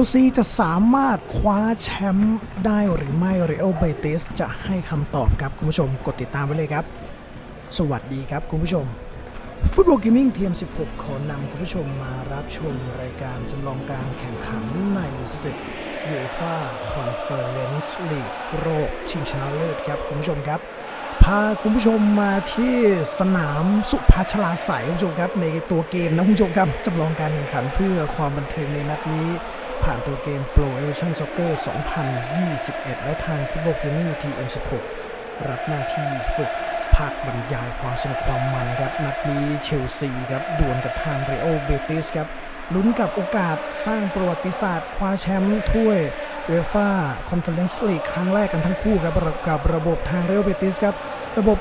ลซีจะสามารถคว้าแชมป์ได้หรือไม่เรอัลเบติสจะให้คำตอบครับ คุณผู้ชมกดติดตามไว้เลยครับ สวัสดีครับคุณผู้ชม ฟุตบอลเกมมิ่งเทีม16 ขอนำคุณผู้ชมมารับชมรายการจำลองการแข่งขันในศึกยูฟ่าคอนเฟอเรนซ์ลีกโรคชิงชนะเลิศครับคุณผู้ชมครับ พาคุณผู้ชมมาที่สนามสุภาชลาใสยคุณผู้ชมครับ ในตัวเกมนะคุณผู้ชมครับจำลองการแข่งขันเพื่อความบันเทิงในนัดนี้ ผ่านตัวเกม Pro Evolution Soccer 2021 และทางฟุตบอลเกมมิ่ง TM16 รับหน้าที่ฝึกภาคบรรยายความสนุกความมันครับนัดนี้เชลซีครับดวลกับทางเรโอเบติสครับลุ้นกับโอกาสสร้างประวัติศาสตร์ คว้าแชมป์ถ้วยเวฟ่าคอนเฟอเรนซ์ลีกครั้งแรกกันทั้งคู่ครับกับระบบทางเรโอเบติสครับ ระบบ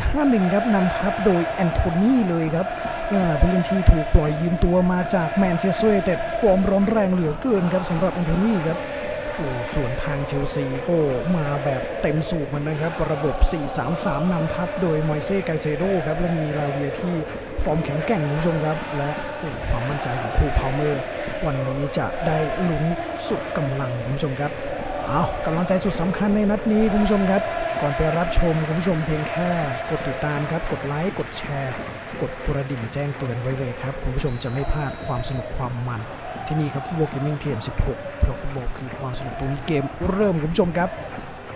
4-5-1 ครับนำทัพโดยแอนโทนีเลยครับอ่อผู้เล่นที่ถูกปล่อยยืมตัวมาจากแมนเชสเตอร์ยูไนเต็ดฟอร์มร้อนแรงเหลือเกินครับสำหรับแอนโทนีครับส่วนทางเชลซีก็มาแบบเต็มสูบเหมือนกันครับ ระบบ 4-3-3นำทัพโดยมอยเซ่ไกเซโดครับ และมีลาเวียที่ฟอร์มแข็งแกร่งคุณผู้ชมครับ และความมั่นใจของครูพาวเมอร์วันนี้จะได้ลุ้นสุดกำลังคุณผู้ชมครับ เอากำลังใจสุดสำคัญในนัดนี้คุณผู้ชมครับ ก่อนไปรับชมคุณผู้ชมเพียงแค่กดติดตามครับกดไลค์กดแชร์ กดกระดิ่งแจ้งเตือนไว้เลยครับคุณผู้ชมจะไม่พลาดความสนุกความมันที่นี่ครับฟุตบอลเกมมิ่งเทียม16เพราะฟุตบอลคือความสนุกตรงนี้เกมเริ่มคุณผู้ชมครับ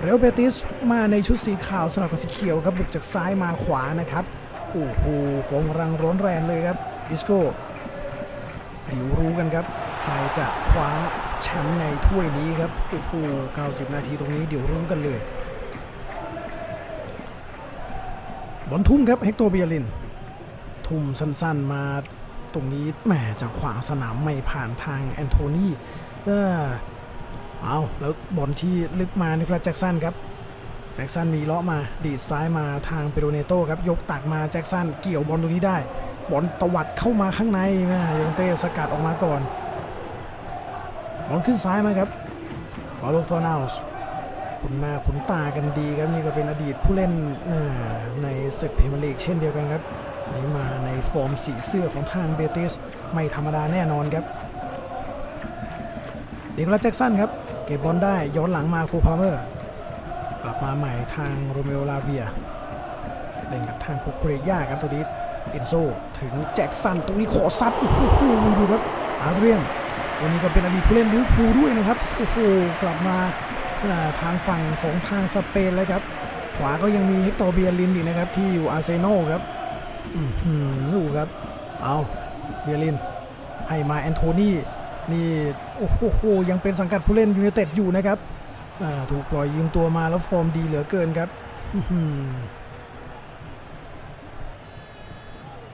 เรอัลเบติสมาในชุดสีขาวสลับกับสีเขียวครับบุกจากซ้ายมาขวานะครับโอ้โหฟงรังร้อนแรงเลยครับอิสโก้เดี๋ยวรู้กันครับใครจะคว้าแชมป์ในถ้วยนี้ครับโอ้โห90 นาทีตรงนี้เดี๋ยวรู้กันเลย บอลทุ่มครับเฮกโตเบียริน ทุ่มสั้นๆมาตรงนี้แหมจะขวางสนามไม่ผ่านทางแอนโทนีเออเอาแล้วบอลที่ลึกมานิโคลัสแจ็กสันครับแจ็กสันมีเลาะมาดีดซ้ายมาทางเปโรเนโตครับยกตักมาแจ็กสันเกี่ยวบอลตรงนี้ได้ บอลตวัดเข้ามาข้างในนะยองเต้สกัดออกมาก่อนบอลขึ้นซ้ายมาครับปาโฟนาส คุณหน้าคุณตากันดีครับนี่ก็เป็นอดีตผู้เล่นในศึกพรีเมียร์ลีกเช่นเดียวกันครับนี่มาในฟอร์มสีเสื้อของทางเบติสไม่ธรรมดาแน่นอนครับเด็กลาแจ็กสันครับเก็บบอลได้ย้อนหลังมาโคพาวเมอร์กลับมาใหม่ทางโรเมโอลาเวียเล่นกับทางคุกเรย่าครับตัวนี้เอนโซถึงแจ็คสันตรงนี้ขอซัดโอ้โหดูครับอาเดรียนวันนี้ก็เป็นอดีตผู้เล่นลิเวอร์พูลด้วยนะครับโอ้โหกลับมา ทางฝั่งของทางสเปนแล้วครับ ขวาก็ยังมีเฮกโตเบียรินอีกนะครับ ที่อยู่อาร์เซนอลครับอื้อหือดูครับ เอาเบียริน ให้มาแอนโทนีนี่โอ้โหยังเป็นสังกัดผู้เล่นยูไนเต็ดอยู่นะครับถูกปล่อยยืมตัวมาแล้วฟอร์มดีเหลือเกินครับ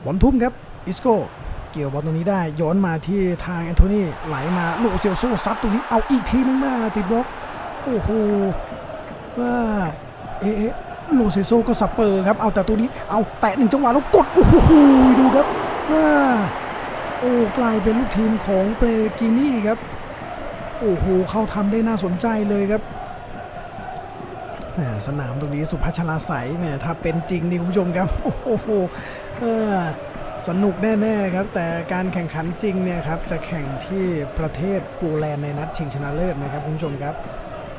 บอลทุ่มครับอิสโก้เกี่ยวบอลตรงนี้ได้ย้อนมาที่ทางแอนโทนีไหลมาโลเซลโซซัดตรงนี้เอาอีกทีนึงมาติดบล็อก โอ้โหว่าเอ๊ะโลเซโซก็สับเปอร์ครับ เอาแต่ตัวนี้ เอาแตะหนึ่งจังหวะแล้วกด โอ้โห ดูครับว่าโอ้กลายเป็นลูกทีมของเปรกินี่ครับ โอ้โห เขาทำได้น่าสนใจเลยครับ สนามตรงนี้สุพัชราใสแหมถ้าเป็นจริงนี่คุณผู้ชมครับ โอ้โหสนุกแน่ ๆ ครับ แต่การแข่งขันจริงเนี่ยครับ จะแข่งที่ประเทศโปแลนด์ในนัดชิงชนะเลิศนะครับคุณผู้ชมครับ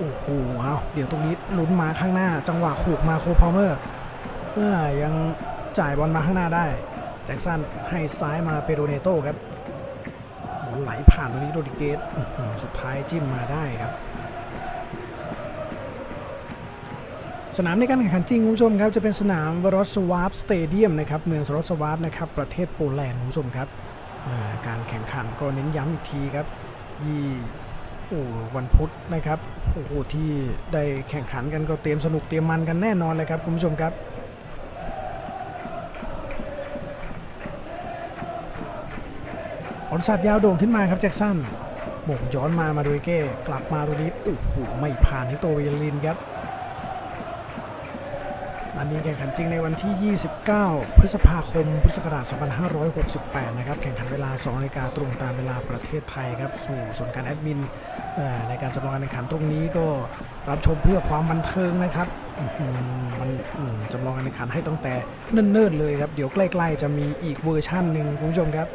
โอ้โหเอาเดี๋ยวตรงนี้ลุ้นมาข้างหน้า จังหวะขูกมาโคพาวเมอร์เออยังจ่ายบอลมาข้างหน้าได้ แจ็คสันให้ซ้ายมาเปโรเนโต้ครับบอลไหลผ่านตรงนี้โรดิเกสสุดท้ายจิ้มมาได้ครับสนามในการแข่งขันจริงคุณผู้ชมครับจะเป็นสนามวรอสวาฟสเตเดียมนะครับเมืองสรอสวาฟนะครับประเทศโปแลนด์คุณผู้ชมครับการแข่งขันก็เน้นย้ำอีกทีครับยี่ โอ้วันพุธนะครับโอ้โหที่ได้แข่งขันกันก็เตรียมสนุกเตรียมมันกันแน่นอนเลยครับคุณผู้ชมครับอนสัตว์ยาวโด่งขึ้นมาครับแจ็คสันหมกย้อนมามาดูเก้กลับมาตัวนี้โอ้โหไม่ผ่านให้ตัวเวลินครับ อันนี้แข่งขันจริงในวันที่ 29 พฤษภาคม พุทธศักราช 2568 นะครับ แข่งขันเวลา 2นาฬิกาตรงตามเวลาประเทศไทยครับสู่ส่วนการแอดมินในการจำลองการแข่งขันตรงนี้ก็รับชมเพื่อความบันเทิงนะครับ มันจำลองการแข่งขันให้ตั้งแต่เนิ่นๆเลยครับ เดี๋ยวใกล้ๆจะมีอีกเวอร์ชั่นหนึ่งคุณผู้ชมครับ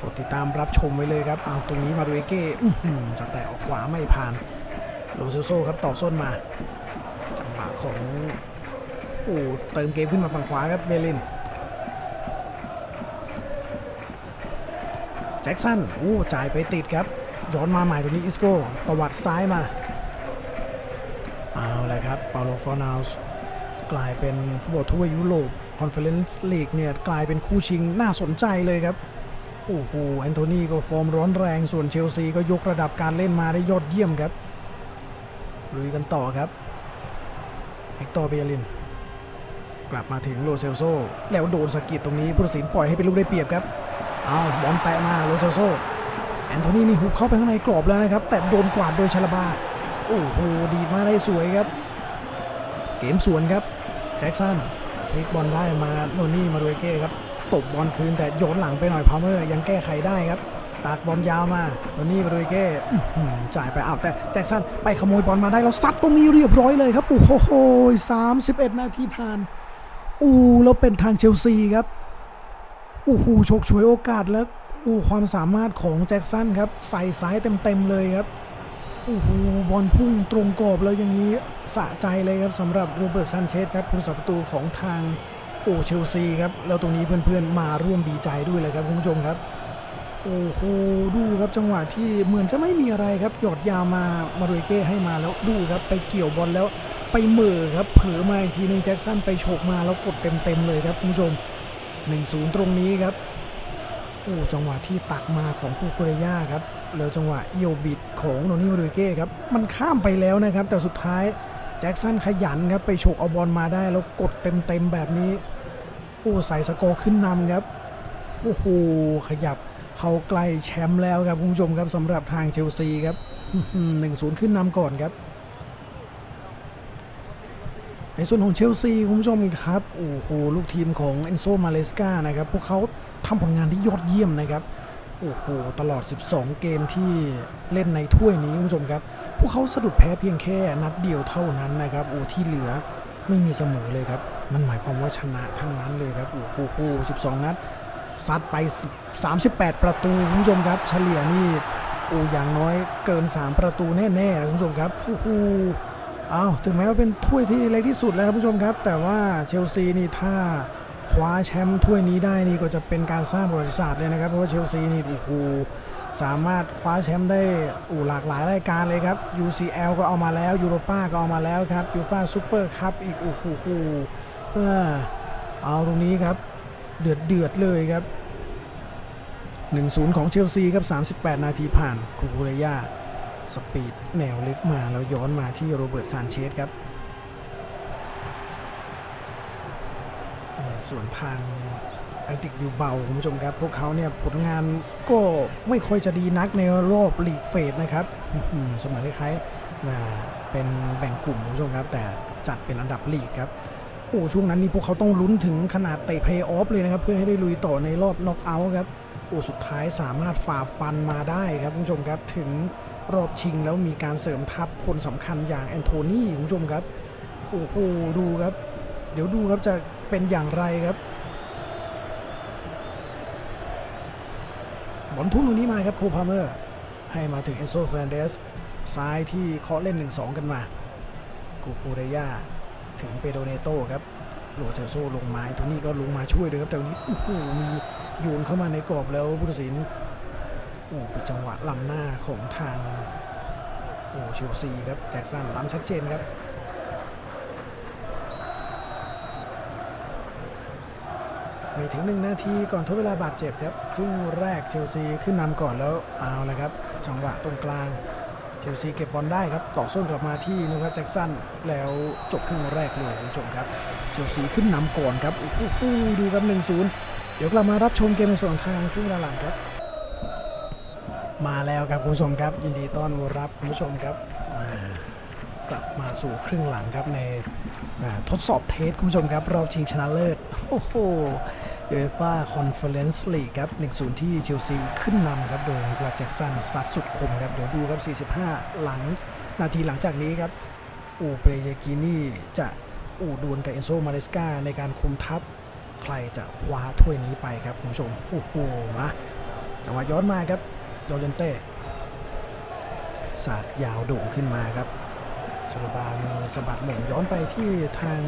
กดติดตามรับชมไว้เลยครับ เอาตรงนี้มาดูเอเก้จะแตะออกขวาไม่ผ่าน โลเซโซครับต่อส้นมา จังหวะของ อ้เติมเกมขึ้นมาฝั่งขวาครับเบลินแจ็คสันโอ้จ่ายไปติดครับ ย้อนมาใหม่ตรงนี้อิสโก้ตวัดซ้ายมา เอาเลยครับเปาโลฟอร์นาลส์กลายเป็นฟุตบอลทั่วยุโรปคอนเฟอเรนซ์ลีกเนี่ยกลายเป็นคู่ชิงน่าสนใจเลยครับ โอ้โหแอนโทนีก็ฟอร์มร้อนแรงส่วนเชลซีก็ยกระดับการเล่นมาได้ยอดเยี่ยมครับลุยกันต่อครับเฮกตอร์เบยลิน กลับมาถึงโลเซลโซแล้วโดนสกิดตรงนี้ผู้ตัดสินปล่อยให้เป็นลูกได้เปรียบครับเอาบอลแปะมาโลเซลโซแอนโทนีนี่หุบเข้าไปข้างในกรอบแล้วนะครับ แต่โดนกวาดโดยชาลาบาโอ้โหดีมาได้สวยครับ เกมสวนครับแจ็คสันพลิกบอลได้มาโนนี่มาดูเอเก้ครับตบบอลคืนแต่โยนหลังไปหน่อยพาวเมอร์ยังแก้ไขได้ครับตากบอลยาวมาโนนี่มาดูเอเก้จ่ายไปอ้าวแต่แจ็คสันไปขโมยบอลมาได้แล้วซัดตรงนี้เรียบร้อยเลยครับโอ้โห31นาทีผ่าน อู้แล้วเป็นทางเชลซีครับโอ้โหฉกฉวยโอกาสแล้วโอ้ความสามารถของแจ็คสันครับใส่ซ้ายเต็มๆเลยครับโอ้โหบอลพุ่งตรงกรอบแล้วอย่างนี้สะใจเลยครับสำหรับโรเบิร์ตซันเชสครับผู้รักษาประตูของทางโอเชลซีครับแล้วตรงนี้เพื่อนๆมาร่วมดีใจด้วยเลยครับคุณผู้ชมครับโอ้โหดูครับจังหวะที่เหมือนจะไม่มีอะไรครับหยอดยามามาโดยเก้ให้มาแล้วดูครับไปเกี่ยวบอลแล้วไปเม่อครับ เผลอมาอีกทีหนึงแจ็คสันไปโฉกมาแล้วกดเต็มๆเลยครับคุณผู้ชม 1-0 ตรงนี้ครับโอ้จังหวะที่ตักมาของคูคเรย่าครับแล้วจังหวะเอียวบิดของโนนี่มาดูเก้ครับมันข้ามไปแล้วนะครับ แต่สุดท้ายแจ็คสันขยันครับไปโฉกเอาบอลมาได้แล้วกดเต็มๆแบบนี้โอ้ใส่สกอร์ขึ้นนำครับโอ้โหขยับเข้าใกล้แชมป์แล้วครับคุณผู้ชมครับสำหรับทางเชลซีครับหนึ่งศูนย์ขึ้นนำก่อนครับ ในส่วนของเชลซีคุณผู้ชมครับโอ้โหลูกทีมของเอนโซมาเลสกานะครับพวกเขาทำผลงานที่ยอดเยี่ยมนะครับโอ้โหตลอด 12 เกมที่เล่นในถ้วยนี้คุณผู้ชมครับพวกเขาสะดุดแพ้เพียงแค่นัดเดียวเท่านั้นนะครับโอ้ที่เหลือไม่มีเสมอเลยครับมันหมายความว่าชนะทั้งนั้นเลยครับโอ้โห12 นัดซัดไป 38 ประตูคุณผู้ชมครับ เฉลี่ยนี่โอ้อย่างน้อยเกิน 3 ประตูแน่ๆนะคุณผู้ชมครับโอ้โห อาถึงแม้ว่าเป็นถ้วยที่เล็กที่สุดแล้วครับผู้ชมครับ แต่ว่าเชลซีนี่ถ้าคว้าแชมป์ถ้วยนี้ได้นี่ก็จะเป็นการสร้างประวัติศาสตร์เลยนะครับเพราะว่าเชลซีนี่โอ้โหสามารถคว้าแชมป์ได้อูหลากหลายรายการเลยครับ UCL ก็เอามาแล้วยูโรป้าก็เอามาแล้วครับยูฟาซูเปอร์คัพอีกโอ้โหเออเอาตรงนี้ครับ เดือดเดือดเลยครับ 1-0 ของเชลซีครับ 38 นาทีผ่านคูคูเรย่า สปีดแนวลึกมาแล้วย้อนมาที่โรเบิร์ตซานเชสครับส่วนทางแอตติกบิวเบาคุณผู้ชมครับ พวกเขาเนี่ยผลงานก็ไม่ค่อยจะดีนักในรอบลีกเฟสนะครับเสมอคล้ายๆเป็นแบ่งกลุ่มคุณผู้ชมครับ แต่จัดเป็นอันดับลีกครับโอ้ช่วงนั้นนี่พวกเขาต้องลุ้นถึงขนาดเตะเพลย์ออฟเลยนะครับ เพื่อให้ได้ลุยต่อในรอบน็อกเอาท์ครับโอ้สุดท้ายสามารถฝ่าฟันมาได้ครับคุณผู้ชมครับถึง รอบชิงแล้วมีการเสริมทัพคนสำคัญอย่างแอนโทนีคุณผู้ชมครับ โอ้โหดูครับ เดี๋ยวดูครับจะเป็นอย่างไรครับบอลทุ่มตรงนี้มาครับโคพาเมอร์ ให้มาถึงเอนโซเฟรนเดสซ้ายที่เคาะเล่น 1-2 กันมากูคูเรย่าถึงเปโดเนโตครับโรเจโซลงมาโทนี่ก็ลงมาช่วยเลยครับแต่วันนี้โอ้โหมีโยนเข้ามาในกรอบแล้วผู้ตัดสิน โอ้เป็นจังหวะล้ำหน้าของทางโอ้เชลซีครับแจ็คสันล้ำชัดเจนครับไม่ถึงหนึ่งนาทีก่อนทดเวลาบาดเจ็บครับครึ่งแรกเชลซีขึ้นนำก่อนแล้วเอาละครับ จังหวะตรงกลางเชลซีเก็บบอลได้ครับต่อส้นกลับมาที่นูรัสแจ็กสันแล้วจบครึ่งแรกเลยคุณผู้ชมครับเชลซีขึ้นนำก่อนครับโอ้ดูครับ1-0 เดี๋ยวกลับมารับชมเกมในส่วนทางครึ่งเวลาหลังครับ มาแล้วครับคุณผู้ชมครับ ยินดีต้อนรับคุณผู้ชมครับกลับมาสู่ครึ่งหลังครับในทดสอบเทสคุณผู้ชมครับรอบชิงชนะเลิศโอ้โหเอฟ่าคอนเฟอเรนซ์ลีกครับ 1-0 ที่เชลซีขึ้นนำครับโดยนิโคลัสแจ็กสันซัดสุดคมครับเดี๋ยวดูครับ 45 หลังนาทีหลังจากนี้ครับอูเปรยากินี่จะอูดวลกับเอนโซมาเลสกาในการคุมทัพใครจะคว้าถ้วยนี้ไปครับคุณผู้ชมโอ้โหมาจังหวะย้อนมาครับ โยเลนเต้สาดยาวโด่งขึ้นมาครับชลบามีสะบัดหม่งย้อนไปที่ทาง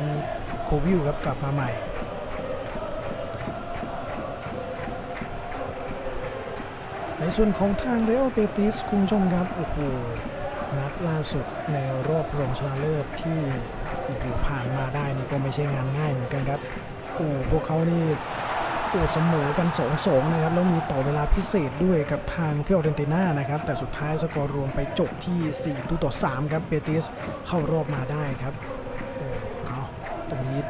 โควิลครับกลับมาใหม่ในส่วนของทางเรอัลเบติสคุณผู้ชมครับโอ้โหนัดล่าสุดในรอบรองชนะเลิศที่โอ้โหผ่านมาได้นี่ก็ไม่ใช่งานง่ายเหมือนกันครับโอ้พวกเขานี่ โอ้เสมอกัน2อสองนะครับ แล้วมีต่อเวลาพิเศษด้วยกับทางเฟิออเรนติน่านะครับ แต่สุดท้ายสกอร์รวมไปจบที่4ตัวต่อ 3 ครับเบติสเข้ารอบมาได้ครับโอ้เอาตรงนี้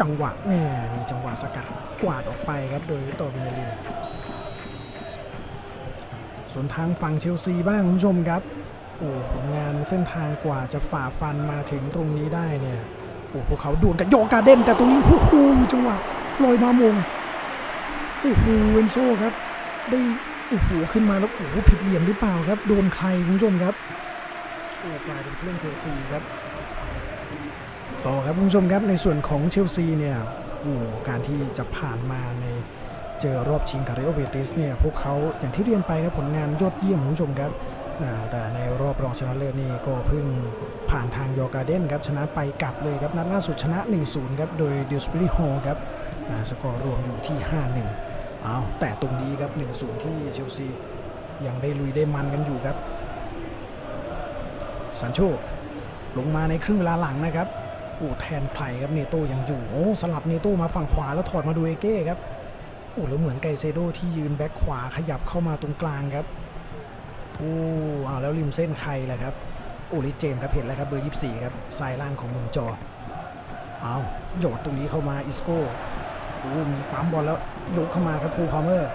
จังหวะแม่ยมีจังหวะสกัดกวาดออกไปครับโดยต่อเบเนลิน ส่วนทางฝั่งเชลซีบ้างคุณผู้ชมครับโอ้ผลงานเส้นทางกว่าจะฝ่าฟันมาถึงตรงนี้ได้เนี่ยโอ้พวกเขาดวลกับโยกาเด้นแต่ตรงนี้โอ้โหจังหวะลอยมามง โอ้โหเอนโซครับ ได้โอ้โหขึ้นมาแล้วโอ้โหผิดเหลี่ยมหรือเปล่าครับ โดนใครคุณผู้ชมครับโอ้กลายเป็นผู้เล่นเชลซีครับ ต่อครับคุณผู้ชมครับในส่วนของเชลซีเนี่ยโอ้การที่จะผ่านมาในเจอรอบชิงกับเรอัลเบติสเนี่ยพวกเขาอย่างที่เรียนไปครับผลงานยอดเยี่ยมคุณผู้ชมครับอ่าแต่ในรอบรองชนะเลิศนี่ก็เพิ่งผ่านทางยอร์การ์เดนครับชนะไปกลับเลยครับนัดล่าสุดชนะ 1-0 ครับ โดยดิวสปริฮอลครับอ่าสกอร์รวมอยู่ที่ 5-1 อ้าวแต่ตรงนี้ครับ 1-0 ที่เชลซียังได้ลุยได้มันกันอยู่ครับซันโชลงมาในครึ่งเวลาหลังนะครับโอ้แทนใครครับเนโต้ยังอยู่โอ้สลับเนโต้มาฝั่งขวาแล้วถอดมาดูเอเก้ครับโอ้แล้วเหมือนไกเซโดที่ยืนแบ็คขวาขยับเข้ามาตรงกลางครับโอ้เอาแล้วริมเส้นใครล่ะครับโอ้ลิเจมส์ครับเห็นแล้วครับเบอร์ 24 ครับซ้ายล่างของมุมจอเอาโยดตรงนี้เข้ามาอิสโก้ โอ้มีปั๊มบอลแล้วยกเข้ามาครับคูพาเมอร์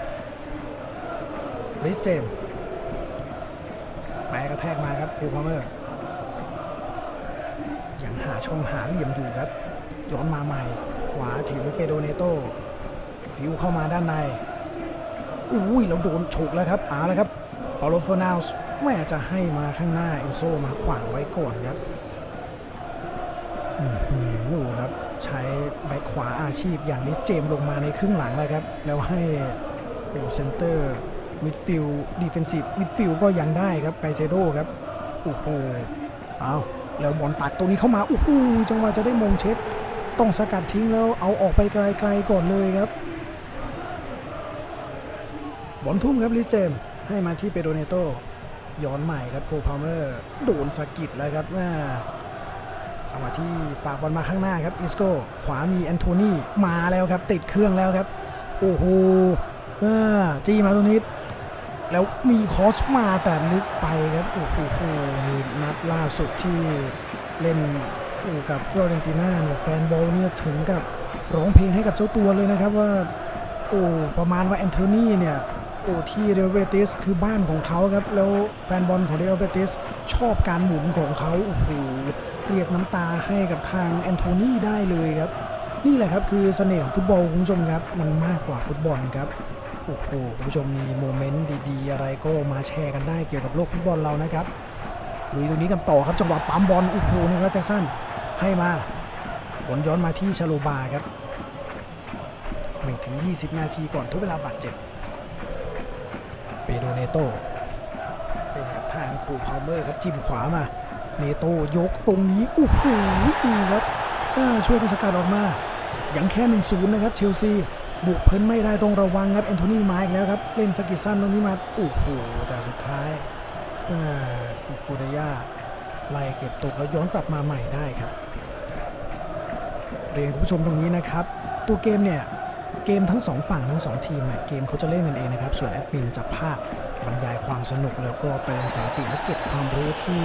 ลิเจมแปกระแทกมาครับคูพาเมอร์ยังหาช่องหาเหลี่ยมอยู่ครับ ย้อนมาใหม่ ขวาถึงเปโดเนโตพิวเข้ามาด้านในอุ้ยเราโดนฉกแล้วครับเอาแล้วครับปาโลฟอนาลส์ไม่จะให้มาข้างหน้าอินโซมาขวางไว้ก่อนครับ อื้อหือดูครับ ใช้แบ็คขวาอาชีพอย่างลิสเจมลงมาในครึ่งหลังแล้วครับ แล้วให้โอ้เซนเตอร์มิดฟิลด์ดีเฟนซีฟมิดฟิลด์ก็ยังได้ครับไกเซโดครับโอ้โหเอาแล้วบอลตัดตรงนี้เข้ามาโอ้โหจังหวะจะได้มงเช็ดต้องสกัดทิ้งแล้วเอาออกไปไกลๆก่อนเลยครับบอลทุ่มครับลิสเจมให้มาที่เปโดเนโตย้อนใหม่ครับโคพาเมอร์โดนสะกิดแล้วครับว่า จังหวะที่ฝากบอลมาข้างหน้าครับอิสโก้ขวามีแอนโทนีมาแล้วครับ ติดเครื่องแล้วครับ โอ้โหอ่าจี้มาตรงนี้แล้วมีคอสมาแต่ลึกไปครับโอ้โหนี่นัดล่าสุดที่เล่นอูกับฟิอเรนติน่าเนี่ยแฟนบอลเนี่ยถึงกับร้องเพลงให้กับเจ้าตัวเลยนะครับว่าโอ้ประมาณว่าแอนโทนีเนี่ยโอ้ที่เรอเบติสคือบ้านของเขาครับ แล้วแฟนบอลของเรอเบติสชอบการหมุนของเขาโอ้โห เรียกน้ำตาให้กับทางแอนโทนีได้เลยครับ นี่แหละครับคือเสน่ห์ของฟุตบอลคุณผู้ชมครับ มันมากกว่าฟุตบอลครับโอ้โหคุณผู้ชมมีโมเมนต์ดีๆ อะไรก็มาแชร์กันได้เกี่ยวกับโลกฟุตบอลเรานะครับลุยตรงนี้กันต่อครับจังหวะปั๊มบอลโอ้โหนี่ครับแจ็คสันให้มาบอลย้อนมาที่ชาโลบาครับไม่ถึง 20 นาทีก่อนทุกเวลาบาดเจ็บเปโดเนโตเป็นกับทางคูพาวเมอร์ครับจิ้มขวามา เนโตยกตรงนี้โอ้โหดูครับช่วยกันสกัดออกมายังแค่1-0นะครับเชลซีบุกเพิ่นไม่ได้ต้องระวังครับแอนโทนีมาอีกแล้วครับเล่นสกิดสั้นตรงนี้มาโอ้โหแต่สุดท้ายอ่าคูคูเดย่าไล่เก็บตกแล้วย้อนกลับมาใหม่ได้ครับ เรียนคุณผู้ชมตรงนี้นะครับ ตัวเกมเนี่ยเกมทั้งสองฝั่งทั้งสองทีมเนี่ยเกมเขาจะเล่นกันเองนะครับ ส่วนแอดมินจะภาคบรรยายความสนุกแล้วก็เติมสาติและเก็บความรู้ที่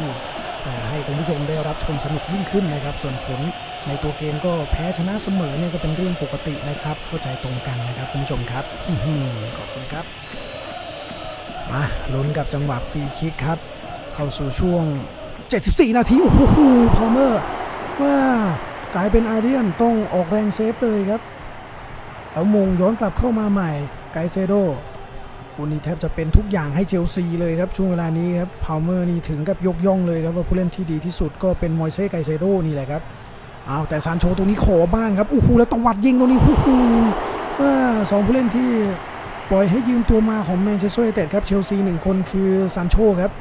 ให้คุณผู้ชมได้รับชมสนุกยิ่งขึ้นนะครับ ส่วนผลในตัวเกมก็แพ้ชนะเสมอเนี่ยก็เป็นเรื่องปกตินะครับ เข้าใจตรงกันนะครับคุณผู้ชมครับอื้อหือขอบคุณครับมาลุ้นกับจังหวะฟรีคิกครับ เข้าสู่ช่วง 74 นาที โอ้โหพอเมอร์ว่ากลายเป็นอาเรียนต้องออกแรงเซฟเลยครับแล้วมงย้อนกลับเข้ามาใหม่ไกเซโด วันนี้แทบจะเป็นทุกอย่างให้เชลซีเลยครับช่วงเวลานี้ครับพาวเมอร์นี่ถึงกับยกย่องเลยครับว่าผู้เล่นที่ดีที่สุดก็เป็นมอยเซ่ไกเซโดนี่แหละครับอ้าวแต่ซานโชตรงนี้ขอบ้างครับโอ้โหแล้วตวัดยิงตรงนี้โอ้โหว่าสองผู้เล่นที่ปล่อยให้ยืมตัวมาของแมนเชสเตอร์ยูไนเต็ดครับเชลซีหนึ่งคนคือซานโชครับ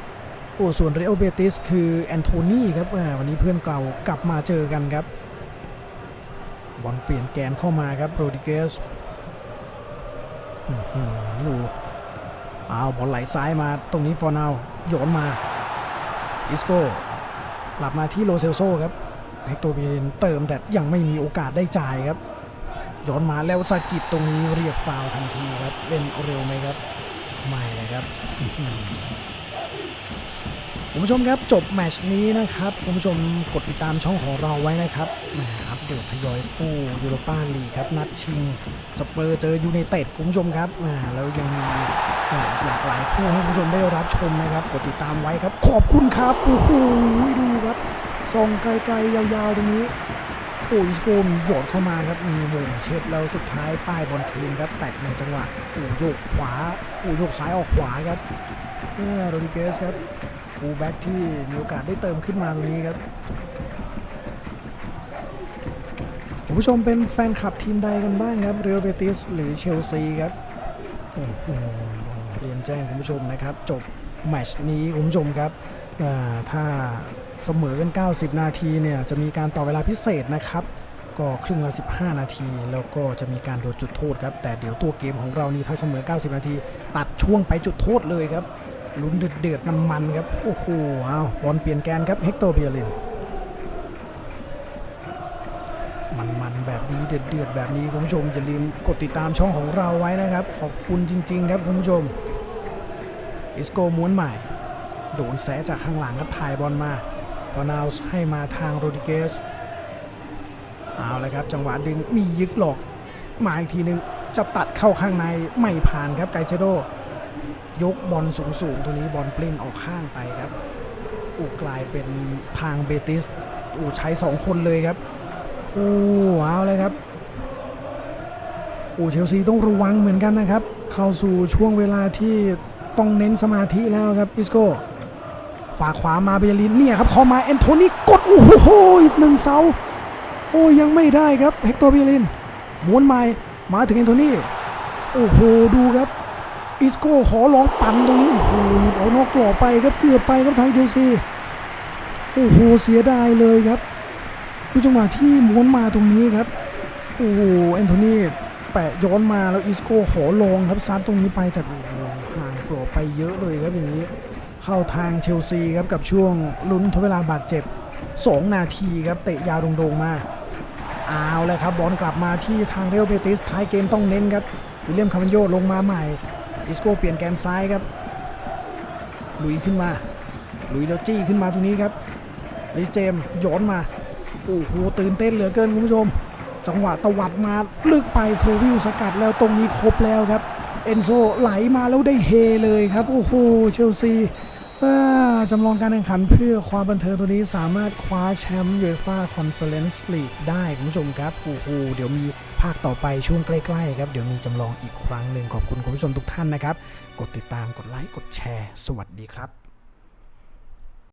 โอ้ส่วนเรอัลเบติสคือแอนโทนีครับวันนี้เพื่อนเก่ากลับมาเจอกันครับบอลเปลี่ยนแกนเข้ามาครับโรดิเกสดู อาบอลไหลซ้ายมาตรงนี้ฟอร์นาวโยนมาอิสโก้กลับมาที่โลเซลโซครับเฮกโตเบียนเติมแต่ยังไม่มีโอกาสได้จ่ายครับย้อนมาแล้วสกิดตรงนี้เรียกฟาวทันทีครับเล่นเร็วไหมครับไม่เลยครับคุณผู้ชมครับจบแมตชนี้นะครับคุณผู้ชมกดติดตามช่องของเราไว้นะครับแหมอัปเดตทยอยคู่ยูโรปาลีกครับนัดชิงสเปอร์เจอยูไนเต็ดคุณผู้ชมครับแหมแล้วยังมี หลากหลายคู่ให้คุณผู้ชมได้รับชมนะครับ กดติดตามไว้ครับ ขอบคุณครับโอ้โหดูครับส่องไกลๆยาวๆตรงนี้โอ้อิสโกมีโยดเข้ามาครับมีวงเช็ดแล้วสุดท้ายป้ายบอลคืนครับแตะในจังหวะโอ้โยกขวาโอ้โยกซ้ายออกขวาครับเออโรดิเกสครับฟูลแบ็กที่มีโอกาสได้เติมขึ้นมาตรงนี้ครับคุณผู้ชมเป็นแฟนคลับทีมใดกันบ้างครับเรอัลเบติสหรือเชลซีครับโอ้โห แจ้งคุณผู้ชมนะครับ จบแมชนี้คุณผู้ชมครับถ้าเสมอกัน 90 นาทีเนี่ยจะมีการต่อเวลาพิเศษนะครับก็ครึ่งละ 15 นาที แล้วก็จะมีการโดนจุดโทษครับ แต่เดี๋ยวตัวเกมของเรานี่ถ้าเสมอ 90 นาที ตัดช่วงไปจุดโทษเลยครับลุ้นเดือดๆมันๆครับ โอ้โหอ้าวบอลเปลี่ยนแกนครับเฮกโตเบียรินมันๆแบบนี้เดือดๆแบบนี้คุณผู้ชมอย่าลืมกดติดตามช่องของเราไว้นะครับ ขอบคุณจริง ๆ ครับคุณผู้ชม อิสโกม้วนใหม่ โดนแสจากข้างหลังครับถ่ายบอลมาฟานาวส์ให้มาทางโรดิเกสเอาเลยครับจังหวะดึงมียึกหลอกมาอีกทีหนึ่งจะตัดเข้าข้างในไม่ผ่านครับไกเชโดยกบอลสูงสูงๆ ตัวนี้บอลปลิ้นออกข้างไปครับอูกลายเป็นทางเบติสอูใช้สองคนเลยครับอู้เอาเลยครับอูเชลซีต้องระวังเหมือนกันนะครับ เข้าสู่ช่วงเวลาที่ ต้องเน้นสมาธิแล้วครับอิสโก้ฝากขวามาเบยลินเนี่ยครับเข้ามาแอนโทนีกดโอ้โหอีกหนึ่งเสาโอ้ยังไม่ได้ครับเฮกโตเบยลินม้วนใหม่มาถึงแอนโทนีโอ้โหดูครับอิสโก้ขอลองปั่นตรงนี้โอ้โหหลุดออกนอกกรอบไปครับเกือบไปครับทางเชลซีโอ้โหเสียดายเลยครับดูจังหวะที่ม้วนมาตรงนี้ครับโอ้โหแอนโทนีแปะย้อนมาแล้วอิสโก้ขอลองครับซัดตรงนี้ไปแต่โอ้โห ห่างกรอบไปเยอะเลยครับอย่างนี้ เข้าทางเชลซีครับกับช่วงลุ้นทดเวลาบาดเจ็บ 2 นาทีครับเตะยาวโด่งๆมาเอาเลยครับบอลกลับมาที่ทางเรอัลเบติสท้ายเกมต้องเน้นครับวิลเลียมคาร์มันโยลงมาใหม่อิสโก้เปลี่ยนแกนซ้ายครับลุยขึ้นมาลุยแล้วจี้ขึ้นมาตรงนี้ครับลิสเจมย้อนมาโอ้โหตื่นเต้นเหลือเกินคุณผู้ชม จังหวะตวัดมาลึกไปโควิลสกัดแล้วตรงนี้ครบแล้วครับ เอนโซไหลมาแล้วได้เฮเลยครับโอ้โหเชลซีจำลองการแข่งขันเพื่อความบันเทิงตัวนี้สามารถคว้าแชมป์ยูฟ่าคอนเฟอเรนซ์ลีกได้คุณผู้ชมครับโอ้โหเดี๋ยวมีภาคต่อไปช่วงใกล้ๆครับ เดี๋ยวมีจำลองอีกครั้งหนึ่งขอบคุณคุณผู้ชมทุกท่านนะครับ กดติดตามกดไลค์กดแชร์ สวัสดีครับ